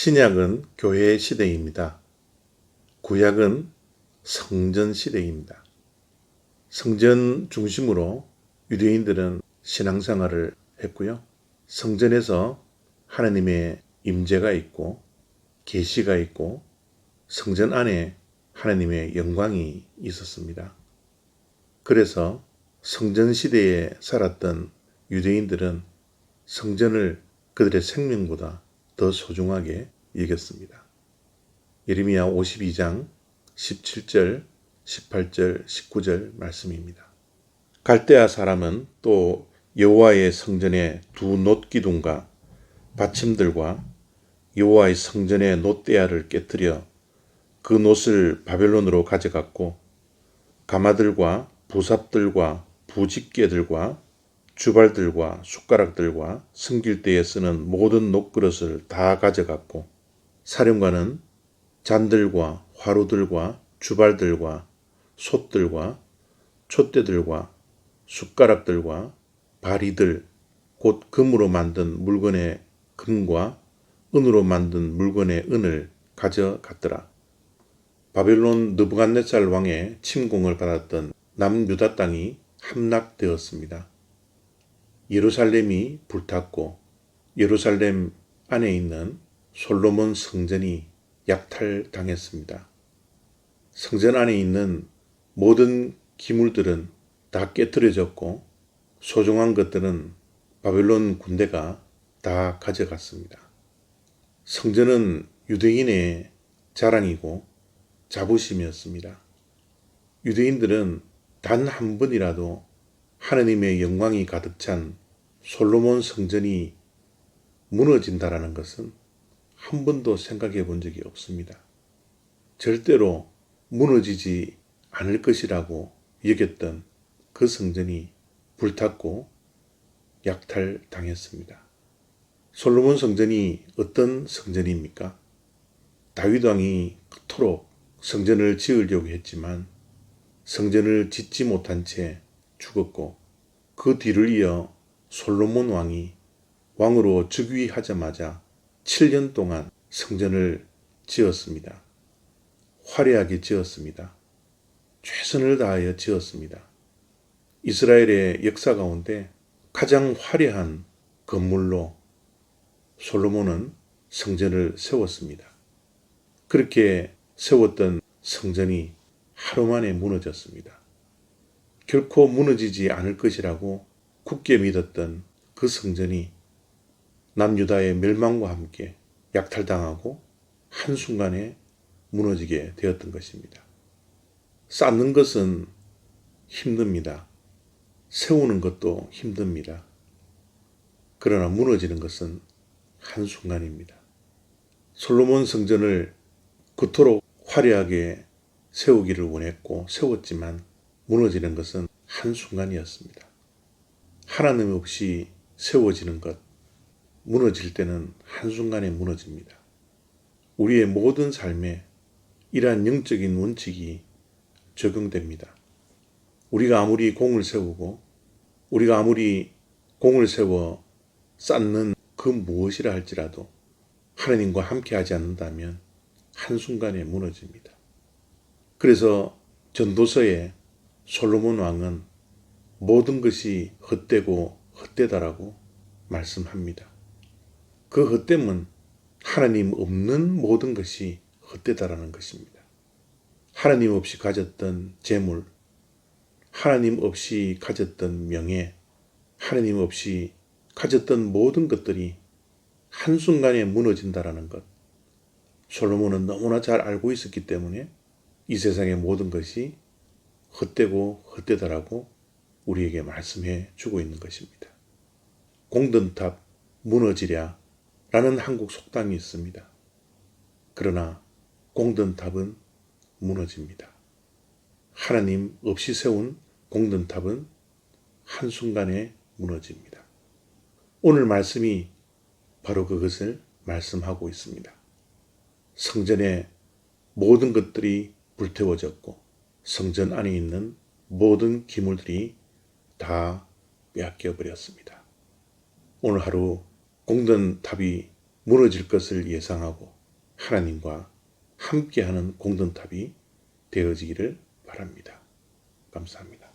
신약은 교회 시대입니다. 구약은 성전 시대입니다. 성전 중심으로 유대인들은 신앙생활을 했고요. 성전에서 하나님의 임재가 있고 계시가 있고 성전 안에 하나님의 영광이 있었습니다. 그래서 성전 시대에 살았던 유대인들은 성전을 그들의 생명보다 더 소중하게 여겼습니다. 예레미야 52장 17절, 18절, 19절 말씀입니다. 갈대아 사람은 또 여호와의 성전의 두 놋기둥과 받침들과 여호와의 성전의 놋대야를 깨뜨려 그 놋을 바벨론으로 가져갔고 가마들과 부삽들과 부집게들과 주발들과 숟가락들과 승길 때에 쓰는 모든 녹그릇을 다 가져갔고 사령관은 잔들과 화로들과 주발들과 솥들과 촛대들과 숟가락들과 바리들 곧 금으로 만든 물건의 금과 은으로 만든 물건의 은을 가져갔더라. 바벨론 느부갓네살 왕의 침공을 받았던 남유다 땅이 함락되었습니다. 예루살렘이 불탔고 예루살렘 안에 있는 솔로몬 성전이 약탈당했습니다. 성전 안에 있는 모든 기물들은 다 깨뜨려졌고 소중한 것들은 바벨론 군대가 다 가져갔습니다. 성전은 유대인의 자랑이고 자부심이었습니다. 유대인들은 단 한 번이라도 하느님의 영광이 가득 찬 솔로몬 성전이 무너진다라는 것은 한 번도 생각해 본 적이 없습니다. 절대로 무너지지 않을 것이라고 여겼던 그 성전이 불탔고 약탈당했습니다. 솔로몬 성전이 어떤 성전입니까? 다윗 왕이 그토록 성전을 지으려고 했지만 성전을 짓지 못한 채 죽었고 그 뒤를 이어 솔로몬 왕이 왕으로 즉위하자마자 7년 동안 성전을 지었습니다. 화려하게 지었습니다. 최선을 다하여 지었습니다. 이스라엘의 역사 가운데 가장 화려한 건물로 솔로몬은 성전을 세웠습니다. 그렇게 세웠던 성전이 하루 만에 무너졌습니다. 결코 무너지지 않을 것이라고 굳게 믿었던 그 성전이 남유다의 멸망과 함께 약탈당하고 한순간에 무너지게 되었던 것입니다. 쌓는 것은 힘듭니다. 세우는 것도 힘듭니다. 그러나 무너지는 것은 한순간입니다. 솔로몬 성전을 그토록 화려하게 세우기를 원했고 세웠지만 무너지는 것은 한순간이었습니다. 하나님 없이 세워지는 것, 무너질 때는 한순간에 무너집니다. 우리의 모든 삶에 이러한 영적인 원칙이 적용됩니다. 우리가 아무리 공을 세우고 우리가 아무리 공을 세워 쌓는 그 무엇이라 할지라도 하나님과 함께 하지 않는다면 한순간에 무너집니다. 그래서 전도서에 솔로몬 왕은 모든 것이 헛되고 헛되다라고 말씀합니다. 그 헛됨은 하나님 없는 모든 것이 헛되다라는 것입니다. 하나님 없이 가졌던 재물, 하나님 없이 가졌던 명예, 하나님 없이 가졌던 모든 것들이 한순간에 무너진다라는 것. 솔로몬은 너무나 잘 알고 있었기 때문에 이 세상의 모든 것이 헛되고 헛되다라고 우리에게 말씀해 주고 있는 것입니다. 공든탑 무너지랴 라는 한국 속담이 있습니다. 그러나 공든탑은 무너집니다. 하나님 없이 세운 공든탑은 한순간에 무너집니다. 오늘 말씀이 바로 그것을 말씀하고 있습니다. 성전의 모든 것들이 불태워졌고 성전 안에 있는 모든 기물들이 다 빼앗겨 버렸습니다. 오늘 하루 공든 탑이 무너질 것을 예상하고 하나님과 함께하는 공동탑이 되어지기를 바랍니다. 감사합니다.